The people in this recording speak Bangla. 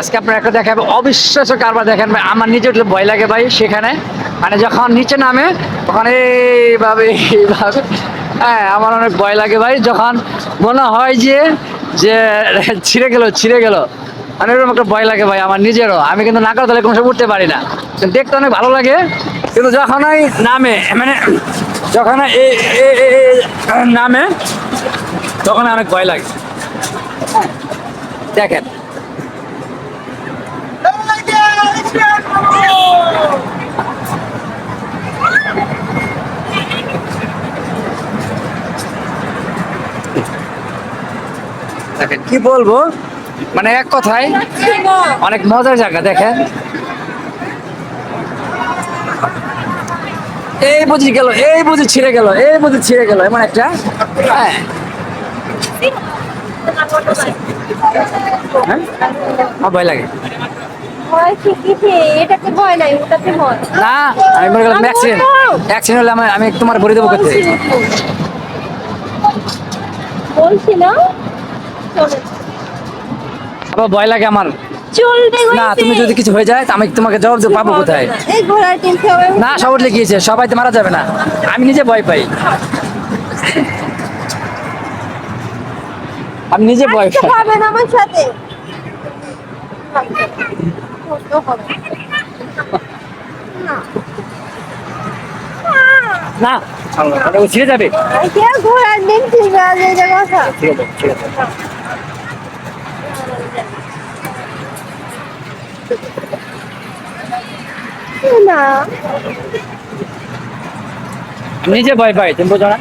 আজকে আপনার একটা দেখাবো। অবিশ্বাস্য কারবার দেখেন ভাই, আমার নিজে উঠলে ভয় লাগে ভাই সেখানে। মানে যখন নিচে নামে, তখন এইভাবে এইভাবে। হ্যাঁ আমার অনেক ভয় লাগে ভাই। যখন মনে হয় যে যে ছিঁড়ে গেল ছিঁড়ে গেল। মানে এরকম একটা ভয় লাগে ভাই আমার নিজেরও। আমি কিন্তু নাকাল তাহলে কোনো সময় উঠতে পারি না। দেখতে অনেক ভালো লাগে। কিন্তু যখন ওই নামে মানে যখন নামে তখন অনেক ভয় লাগে। দেখেন, কি বলব? মানে এক কথায় অনেক মজার জায়গা, দেখেন। এই বুঝি গেল এই বুঝি ছিঁড়ে গেল এই বুঝি ছিঁড়ে গেল এমন একটা। হ্যাঁ। হ্যাঁ? ভয় লাগে। না আমি মনে করলাম অ্যাক্সিডেন্ট অ্যাক্সিডেন্ট হলে আমি আমি তোমার ভরে দেবো করতে আবার ভয় লাগে আমার। চলবে না তুমি যদি কিছু হয়ে যায় আমি তোমাকে জবাব দেবো পাবো কোথায়? এই ঘোড়ার টিম সবাই না সব উঠলে গিয়েছে সবাই তো মারা যাবে না। আমি নিজে ভয় পাই। আমি নিজে ভয় পাই। না আমার সাথে। না ছিঁড়ে যাবে। এই যে ঘোড়ার ডিম ঠিক আছে কথা ঠিক আছে ঠিক আছে না। নিজে ভয় পাই তুমি বোঝো না।